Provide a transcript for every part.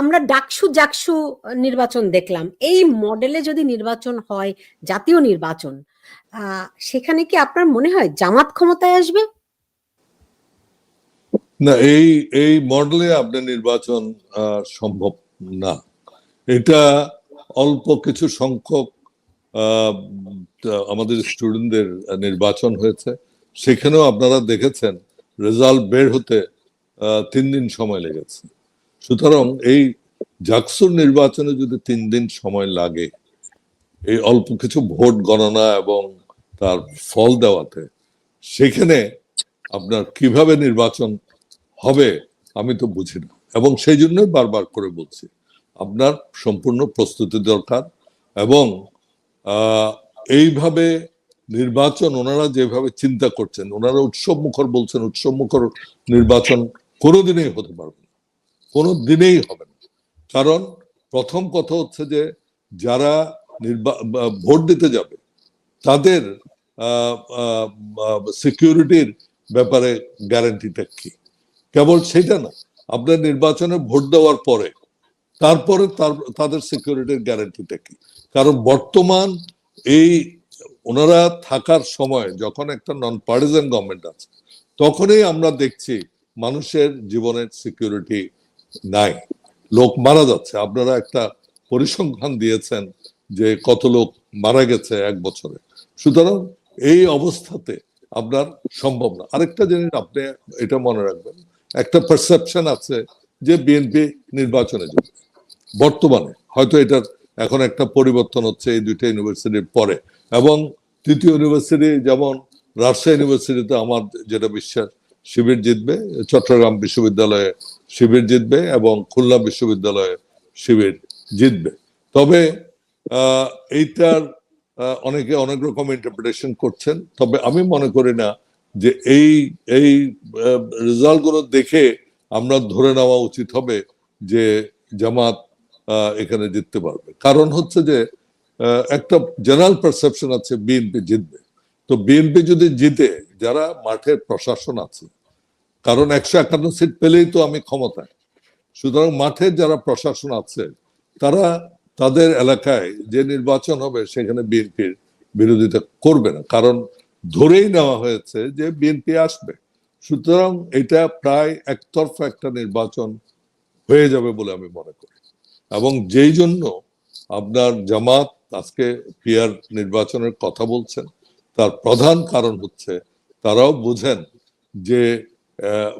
আমরা ডাকসু জাকসু নির্বাচন দেখলাম। এই মডেলে যদি নির্বাচন হয়, জাতীয় নির্বাচন সেখানে কি আপনার মনে হয় জামাত ক্ষমতায় আসবে? না, এই এই মডেলে আপনার নির্বাচন সম্ভব না। এটা অল্প কিছু সংখ্যক আমাদের স্টুডেন্টদের নির্বাচন হয়েছে। সেখানেও আপনারা দেখেছেন, রেজাল্ট বের হতে তিন দিন সময় লেগেছে। সুতরাং এই জাকসুর নির্বাচনে যদি তিন দিন সময় লাগে, এই অল্প কিছু ভোট গণনা এবং তার ফল দেওয়াতে, সেখানে আপনার কীভাবে নির্বাচন হবে আমি তো বুঝি না। এবং সেই জন্যই বারবার করে বলছি, আপনার সম্পূর্ণ প্রস্তুতি দরকার এবং এইভাবে নির্বাচন ওনারা যেভাবে চিন্তা করছেন, ওনারা উৎসব মুখর বলছেন উৎসব মুখর নির্বাচন কোনোদিনই হতে পারবে না। কোনো দিনেই হবে না। কারণ প্রথম কথা হচ্ছে যে যারা ভোট দিতে যাবে, তাদের সিকিউরিটির ব্যাপারে গ্যারান্টিটা কি? কেবল সেটা না, আপনার নির্বাচনে ভোট দেওয়ার পরে, তারপরে তার, তাদের সিকিউরিটির গ্যারান্টিটা কি? কারণ বর্তমান এই ওনারা থাকার সময় যখন একটা নন পার্টিজান গভর্নমেন্ট আছে, তখনই আমরা দেখছি মানুষের জীবনের সিকিউরিটি নাই। লোক মারা যাচ্ছে। আপনারা একটা পরিসংখ্যান দিয়েছেন যে কত লোক মারা গেছে এক বছরে। সুতরাং এই অবস্থাতে আপনার সম্ভব না। আরেকটা জিনিস আপনি এটা মনে রাখবেন, একটা পারসেপশন আছে যে বিএনপি নির্বাচনে যাবে। বর্তমানে হয়তো এটার এখন একটা পরিবর্তন হচ্ছে এই দুইটা ইউনিভার্সিটির পরে। এবং তৃতীয় ইউনিভার্সিটি যেমন রাজশাহী ইউনিভার্সিটিতে আমার যেটা বিশ্বাস, শিবির জিতবে, চট্টগ্রাম বিশ্ববিদ্যালয়ে শিবির জিতবে এবং খুলনা বিশ্ববিদ্যালয়ে শিবির জিতবে। তবে এইটার অনেকে অনেক রকম ইন্টারপ্রিটেশন করছেন। তবে আমি মনে করি না যে এই এই রেজাল্টগুলো দেখে আমরা ধরে নেওয়া উচিত হবে যে জামাত এখানে জিততে পারবে। কারণ হচ্ছে যে একটা জেনারেল পারসেপশন আছে, বিএনপি জিতবে। তো বিএনপি যদি জিতে, যারা মাঠের প্রশাসন আছে কারণ একশো একান্ন সিট পেলেই তো আমি ক্ষমতায়। সুতরাং মাঠের যারা প্রশাসন আছে, তারা তাদের এলাকায় যে নির্বাচন হবে সেখানে বিএনপির বিরোধিতা করবে না। কারণ ধরেই নেওয়া হয়েছে যে বিএনপি আসবে। সুতরাং এটা প্রায় একতরফা একটা নির্বাচন হয়ে যাবে বলে আমি মনে করি। এবং যেই জন্য আপনার জামাত আজকে পিয়ার নির্বাচনের কথা বলছেন, তার প্রধান কারণ হচ্ছে তারাও বুঝেন যে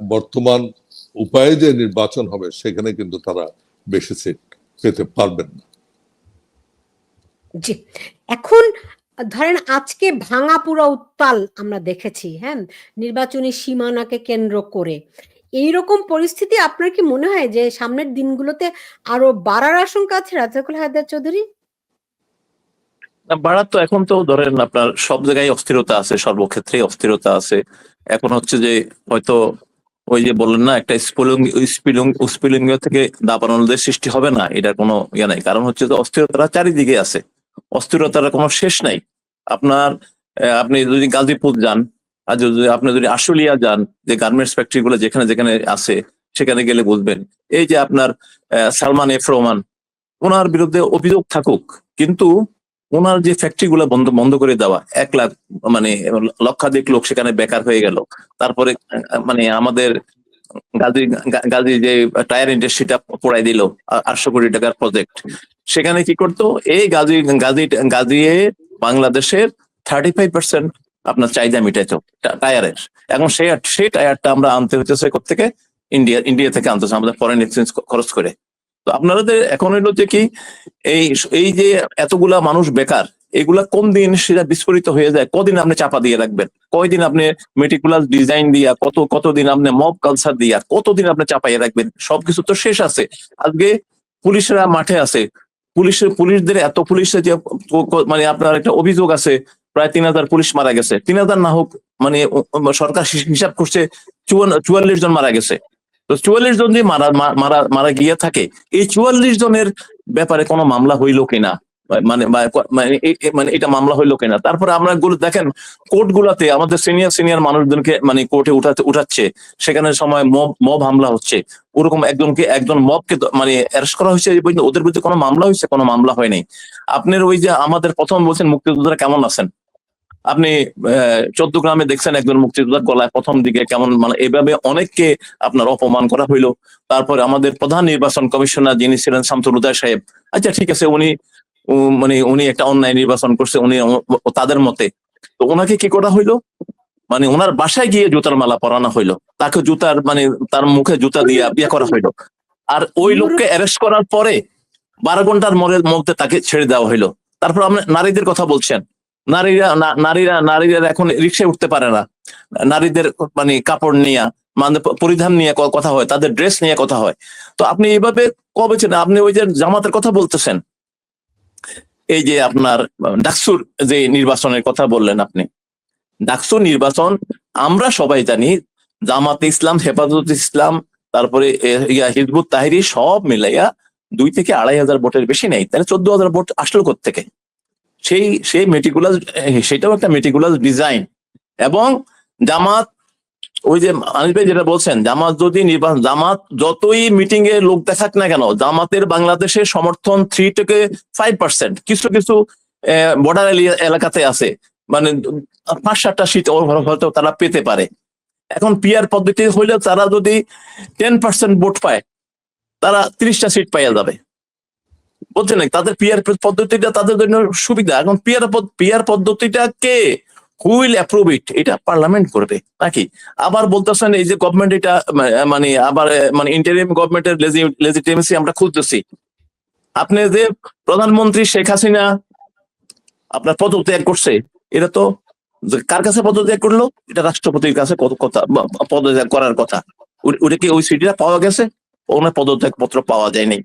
বর্তমান উপায়ে যে নির্বাচন হবে, সেখানে কিন্তু তারা বেশি সিট পেতে পারবেন না। জি। এখন ধরেন আজকে ভাঙা পুরো উত্তাল আমরা দেখেছি হ্যাঁ? নির্বাচনী সীমানাকে কেন্দ্র করে। এইরকম পরিস্থিতি আপনার কি মনে হয় যে সামনের দিনগুলোতে আরও বাড়ার আশঙ্কা আছে? রাজাকুল হায়দার চৌধুরী? বাড়ার তো এখন তো ধরেন আপনার সব জায়গায় অস্থিরতা আছে, সর্বক্ষেত্রেই অস্থিরতা আছে। এখন হচ্ছে যে হয়তো ওই যে বললেন না, একটা স্পিলিং স্পিলিং স্পিলিং থেকে দাবানলদের সৃষ্টি হবে না, এটার কোনো ইয়ে নাই। কারণ হচ্ছে যে অস্থিরতাটা চারিদিকে আছে। অস্থিরতার কোনো শেষ নাই। আপনার আপনি যদি গাজীপুর যান, আর যদি আপনি যদি আশুলিয়া যান, যে গার্মেন্টস ফ্যাক্টরি গুলো যেখানে যেখানে আছে, সেখানে গেলে বুঝবেন। এই যে আপনার সালমান এফ রহমান, ওনার বিরুদ্ধে অভিযোগ থাকুক, কিন্তু ওনার যে ফ্যাক্টরি গুলো বন্ধ বন্ধ করে দেওয়া, এক লাখ মানে লক্ষাধিক লোক সেখানে বেকার হয়ে গেল। তারপরে মানে আমাদের গাজী গাজী যে টায়ার ইন্ডাস্ট্রিটা পড়াই দিল, আটশো কোটি টাকার প্রজেক্ট সেখানে কি করতো? এই গাজী গাজী, গাজিয়ে বাংলাদেশের থার্টি ফাইভ পার্সেন্ট আপনার চাহিদা মিটাইতো টায়ারের। এখন সেই সেই টায়ারটা আমরা আনতে হচ্ছে থেকে ইন্ডিয়া ইন্ডিয়া থেকে আনতেছে, আমাদের ফরেন এক্সচেঞ্জ খরচ করে। তো আপনাদের এখন হলো যে কি, এই এই যে এতগুলা মানুষ বেকার, এগুলা কোন দিন সেটা বিস্ফোরিত হয়ে যায়? কদিন আপনি চাপা দিয়ে রাখবেন? কয়দিন আপনি মেটিকুলার ডিজাইন দিয়া, কত, কতদিন আপনি মব কালচার দিয়া, কতদিন আপনি চাপাইয়ে রাখবেন? সবকিছু তো শেষ আছে। আজকে পুলিশরা মাঠে আছে। পুলিশের পুলিশদের এত পুলিশের যে মানে আপনার একটা অভিযোগ আছে, প্রায় তিন হাজার পুলিশ মারা গেছে। তিন হাজার না হোক মানে সরকার হিসাব করছে চুয়াল্লিশ জন মারা গেছে। তো চুয়াল্লিশ জন যে মারা মারা মারা গিয়ে থাকে, এই চুয়াল্লিশ জনের ব্যাপারে কোনো মামলা হইল কিনা? মানে মানে মানে এটা মামলা হইল কিনা? তারপরে আমরা গুলো, দেখেন কোর্ট গুলাতে আমাদের সিনিয়র সিনিয়র মানুষজনকে মানে কোর্টে উঠাতে উঠাচ্ছে, সেখানে সময় মব মব হামলা হচ্ছে, ওরকম একজনকে, একজন মবকে মানে অ্যারেস্ট করা হয়েছে ওদের বিরুদ্ধে কোনো মামলা হয়েছে? কোনো মামলা হয় নাই। আপনার ওই যে আমাদের প্রথম বলছেন মুক্তিযোদ্ধারা কেমন আছেন? আপনি চোদ্দ গ্রামে দেখছেন একজন মুক্তিযোদ্ধার গলায় প্রথম দিকে কেমন মানে এভাবে অনেককে আপনার অপমান করা হইল। তারপরে আমাদের প্রধান নির্বাচন কমিশনার যিনি ছিলেন শামসুল উদয় সাহেব আচ্ছা ঠিক আছে উনি মানে উনি একটা অন্যায় নির্বাচন করছে, উনি তাদের মতে। তো ওনাকে কি করা হইল? মানে ওনার বাসায় গিয়ে জুতার মালা পরানো হইল। তাকে জুতার মানে তার মুখে জুতা দিয়ে বিয়ে করা হইল। আর ওই লোককে অ্যারেস্ট করার পরে বারো ঘণ্টার মধ্যে তাকে ছেড়ে দেওয়া হইল। তারপর আপনি নারীদের কথা বলছেন। নারীরা নারীরা নারীরা এখন রিক্সায় উঠতে পারে না। নারীদের মানে কাপড় নিয়ে মানে পরিধান নিয়ে কথা হয়, তাদের ড্রেস নিয়ে কথা হয়। তো আপনি এইভাবে কবে ছিলেন? আপনি ওই যে জামাতের কথা বলতেছেন। এই যে আপনার, ডাকসুর যে নির্বাচনের কথা বললেন আপনি। ডাকসুর নির্বাচন আমরা সবাই জানি, জামাত ইসলাম, হেফাজত ইসলাম, তারপরে ইয়া হিজবুত তাহিরি সব মিলাইয়া দুই থেকে আড়াই হাজার ভোটের বেশি নেই। তাহলে চোদ্দ হাজার ভোট আসলো থেকে সেই সেই মেটিকুলাস সেটাও একটা মেটিকুলাস ডিজাইন এবং জামাত, ওই যে আনিস ভাই যেটা বলছেন, জামাত যদি নির্বাচন, জামাত যতই মিটিং এ লোক দেখাক না কেন, জামাতের বাংলাদেশের সমর্থন থ্রি থেকে ফাইভ পার্সেন্ট কিছু কিছু বর্ডার এলাকাতে আছে। মানে পাঁচ, সাতটা সিট হয়তো তারা পেতে পারে। এখন পিয়ার পদ্ধতি হইলে তারা যদি টেন পার্সেন্ট ভোট পায়, তারা তিরিশটা সিট পাইয়া যাবে। বলছে না তাদের পিয়ার পদ্ধতিটা তাদের জন্য সুবিধা। এখন পিয়ার পিয়ার পদ্ধতিটা কে? হুইল অ্যাপ্রুভ ইট এটা পার্লামেন্ট করবে, নাকি? আবার বলতেছেন এই যে গভর্নমেন্ট এটা মানে আবার মানে ইন্টারিম গভর্নমেন্টের লেজিটিমেসি আমরা খুঁজতেছি। আপনি যে প্রধানমন্ত্রী শেখ হাসিনা আপনার পদত্যাগ করছে, এটা তো কার কাছে পদত্যাগ করল? এটা রাষ্ট্রপতির কাছে কত কথা পদত্যাগ করার কথা। ওটা কি ওই সিটিটা পাওয়া গেছে? ওনার পদত্যাগ পত্র পাওয়া যায়নি।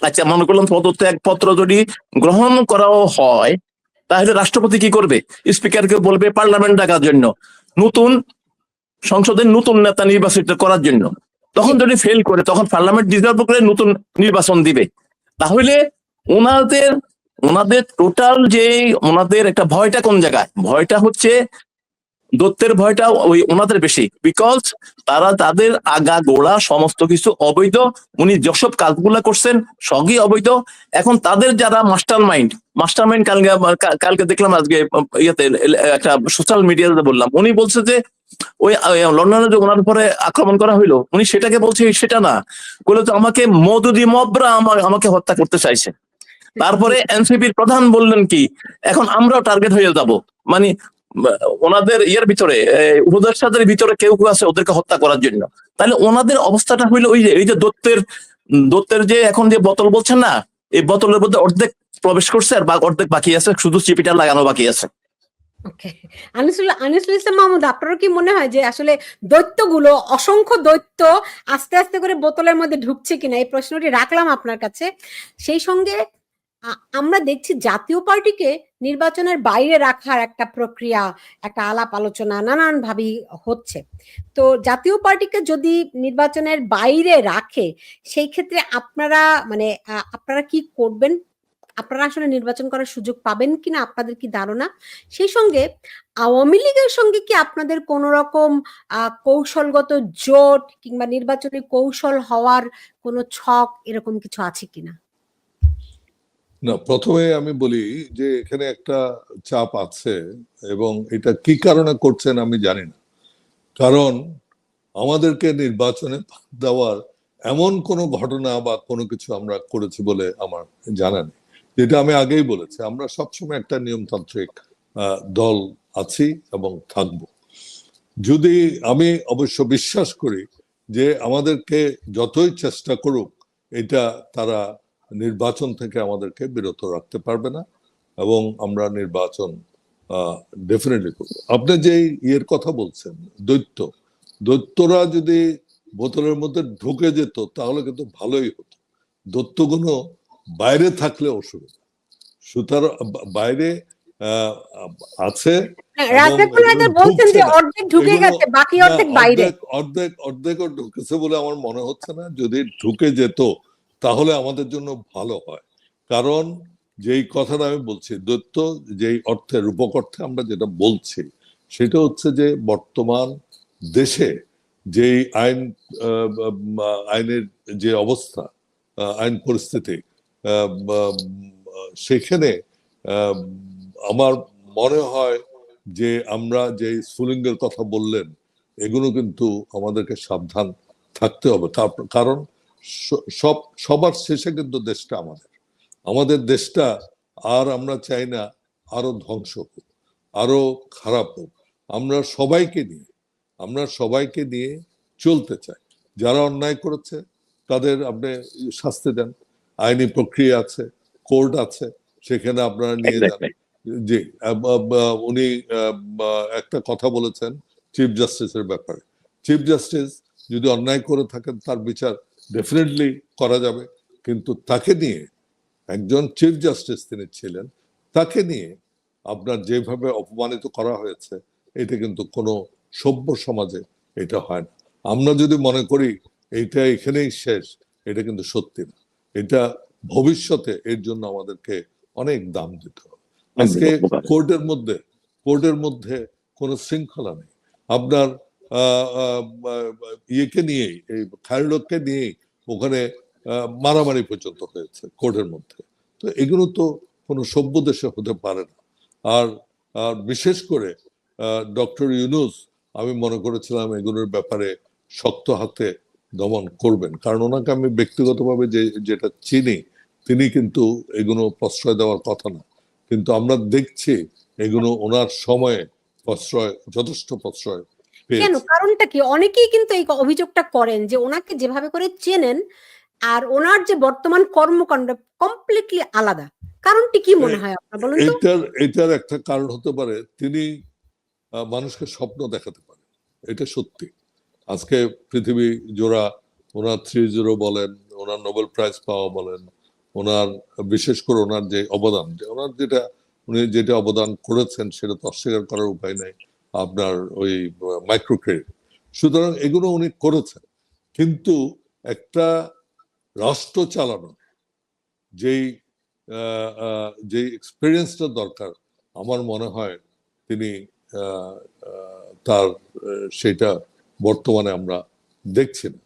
আচ্ছা মনে করলাম পদত্যাগ পত্র যদি গ্রহণ করাও হয়, তাহলে রাষ্ট্রপতি কি করবে? স্পিকারকে বলবে পার্লামেন্ট ডাকার জন্য, নতুন সংসদের নতুন নেতা নির্বাচিত করার জন্য। তখন যদি ফেল করে, তখন পার্লামেন্ট ডিজার্ভ করে নতুন নির্বাচন দিবে। তাহলে ওনাদের ওনাদের টোটাল যে ওনাদের একটা ভয়টা কোন জায়গায়? ভয়টা হচ্ছে দত্তের ভয়টা ওই ওনাদের বেশি। বিকজ তারা তাদের আগা, গোড়া, সমস্ত কিছু অবৈধ। উনি যেসব কাজগুলা করছেন, সবই অবৈধ। এখন তাদের যারা মাস্টার মাইন্ড মাস্টার মাইন্ড কালকে কালকে দেখলাম আজকে ইয়েতে একটা সোশ্যাল মিডিয়াতে বললাম। উনি বলছে যে, ওই লন্ডনে যে ওনার উপরে আক্রমণ করা হইল, উনি সেটাকে বলছে, সেটা না। বলে তো আমাকে মধুদি মবরা আমাকে হত্যা করতে চাইছে। তারপরে এনসিপির প্রধান বললেন কি, এখন আমরাও টার্গেট হয়ে যাব। মানে ওনাদের ইয়ের ভিতরে উপদেষ্টাদের ভিতরে কেউ কেউ আছে ওদেরকে হত্যা করার জন্য। তাহলে ওনাদের অবস্থাটা হইল ওই যে, এই যে দত্তের দত্তের যে এখন যে বোতল বলছেন না, এই বোতলের মধ্যে অর্ধেক প্রবেশ করছে আর অর্ধেক বাকি আছে, শুধু চিপিটা লাগানো বাকি আছে। আনিসুল ইসলাম মাহমুদ, আপনারও কি মনে হয় যে আসলে দৈত্যগুলো, অসংখ্য দৈত্য আস্তে আস্তে করে বোতলের মধ্যে ঢুকছে কিনা? এই প্রশ্নটি রাখলাম আপনার কাছে। সেই সঙ্গে আমরা দেখছি জাতীয় পার্টিকে নির্বাচনের বাইরে রাখার একটা প্রক্রিয়া, একটা আলাপ আলোচনা নানান ভাবেই হচ্ছে। তো জাতীয় পার্টিকে যদি নির্বাচনের বাইরে রাখে, সেই ক্ষেত্রে আপনারা মানে আপনারা কি করবেন? আপনারা আসলে নির্বাচন করার সুযোগ পাবেন কিনা আপনাদের কি ধারণা? সেই সঙ্গে আওয়ামী লীগের সঙ্গে কি আপনাদের কোন রকম কৌশলগত জোট কিংবা নির্বাচনী কৌশল হওয়ার কোন ছক এরকম কিছু আছে কিনা? না, প্রথমে আমি বলি যে এখানে একটা চাপ আছে এবং এটা কি কারণে করছেন আমি জানি না। কারণ আমাদেরকে নির্বাচনে দেওয়ার এমন কোনো ঘটনা বা কোনো কিছু আমরা করেছি বলে আমার জানা নেই। যেটা আমি আগেই বলেছি, আমরা সবসময় একটা নিয়মতান্ত্রিক দল আছি এবং থাকব। যদি আমি অবশ্য বিশ্বাস করি যে আমাদেরকে যতই চেষ্টা করুক, এটা তারা নির্বাচন থেকে আমাদেরকে বিরত রাখতে পারবে না এবং আমরা নির্বাচন ডেফিনেটলি করব। আপনি যে ইয়ের কথা বলছেন দৈত্য দৈত্যরা যদি বোতলের মধ্যে ঢুকে যেত তাহলে কিন্তু ভালোই হতো। দৈত্যগুলো বাইরে থাকলে অসুবিধা। সুতরাং বাইরে আহ, আছে বলছেন যে অর্ধেক ঢুকে গেছে বাকি অর্ধেক বাইরে। অর্ধেক অর্ধেক অর্ধেকও ঢুকেছে বলে আমার মনে হচ্ছে না। যদি ঢুকে যেত তাহলে আমাদের জন্য ভালো হয়। কারণ যেই কথাটা আমি বলছি, দৈত্য যেই অর্থে রূপক অর্থে আমরা যেটা বলছি, সেটা হচ্ছে যে বর্তমান দেশে যেই আইন আইনের যে অবস্থা আইন পরিস্থিতি সেখানে আমার মনে হয় যে আমরা যে স্ফুলিঙ্গের কথা বললেন, এগুলো কিন্তু আমাদেরকে সাবধান থাকতে হবে। কার- কারণ সব সবার শেষে কিন্তু দেশটা আমাদের। আমাদের দেশটা আর আমরা চাই না আরও ধ্বংস হোক আরও খারাপ হোক। আমরা সবাইকে নিয়ে আমরা সবাইকে নিয়ে চলতে চাই। যারা অন্যায় করেছে তাদের আপনি শাস্তি দেন। আইনি প্রক্রিয়া আছে কোর্ট আছে সেখানে আপনারা নিয়ে যান. জি উনি একটা কথা বলেছেন চিফ জাস্টিসের ব্যাপারে। চিফ জাস্টিস যদি অন্যায় করে থাকেন তার বিচার ডেফিনেটলি করা যাবে। কিন্তু তাকে নিয়ে একজন চিফ জাস্টিস তিনি ছিলেন তাকে নিয়ে আপনার যেভাবে অপমানিত করা হয়েছে এটা কিন্তু কোনো সভ্য সমাজে এটা হয় না। আমরা যদি মনে করি এইটা এখানেই শেষ এটা কিন্তু সত্যি না। এটা ভবিষ্যতে এর জন্য আমাদেরকে অনেক দাম দিতে হবে। আজকে কোর্টের মধ্যে কোর্টের মধ্যে কোনো শৃঙ্খলা নেই। আপনার ইয়েকে নিয়েই, এই খায়রুলকে নিয়েই ওখানে মারামারি পর্যন্ত হয়েছে কোর্টের মধ্যে। তো এগুলো তো কোনো সভ্য দেশে হতে পারে না। আর আর বিশেষ করে ডক্টর ইউনুস, আমি মনে করেছিলাম এগুলোর ব্যাপারে শক্ত হাতে দমন করবেন। কারণ ওনাকে আমি ব্যক্তিগতভাবে যে, যেটা চিনি, তিনি কিন্তু এগুলো প্রশ্রয় দেওয়ার কথা না। কিন্তু আমরা দেখছি এগুলো ওনার সময়ে প্রশ্রয়, যথেষ্ট প্রশ্রয় কেন? কারণটা কি? অনেকেই কিন্তু এই অভিযোগটা করেন যে ওনাকে যেভাবে করে চেনেন আর ওনার যে বর্তমান কর্মকাণ্ড কমপ্লিটলি আলাদা। কারণটি কি মনে হয় আপনার বলুন তো? এটার এটার একটা কারণ হতে পারে তিনি মানুষকে স্বপ্ন দেখাতে পারেন। এটা সত্যি। আজকে পৃথিবী জোড়া ওনার থ্রি জিরো বলেন ওনার নোবেল প্রাইজ পাওয়া বলেন ওনার বিশেষ করে ওনার যে অবদান যে ওনার যেটা উনি যেটা অবদান করেছেন সেটা তো অস্বীকার করার উপায় নেই। আপনার ওই মাইক্রো ক্রেডিট সুতরাং এগুলো উনি করেছেন। কিন্তু একটা রাষ্ট্র চালানো, যেই যে এক্সপিরিয়েন্সটা দরকার, আমার মনে হয় তিনি তার সেটা বর্তমানে আমরা দেখছি না।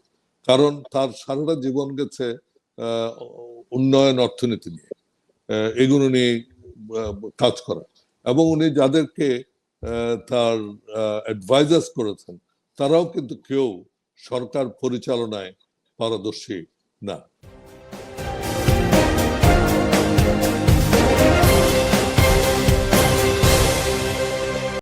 কারণ তার সারাটা জীবন গেছে উন্নয়ন অর্থনীতি নিয়ে এগুলো নিয়ে কাজ করা। এবং উনি যাদেরকে তার অ্যাডভাইজার্স করেছেন তারাও কিন্তু কেউ সরকার পরিচালনায় পারদর্শী না।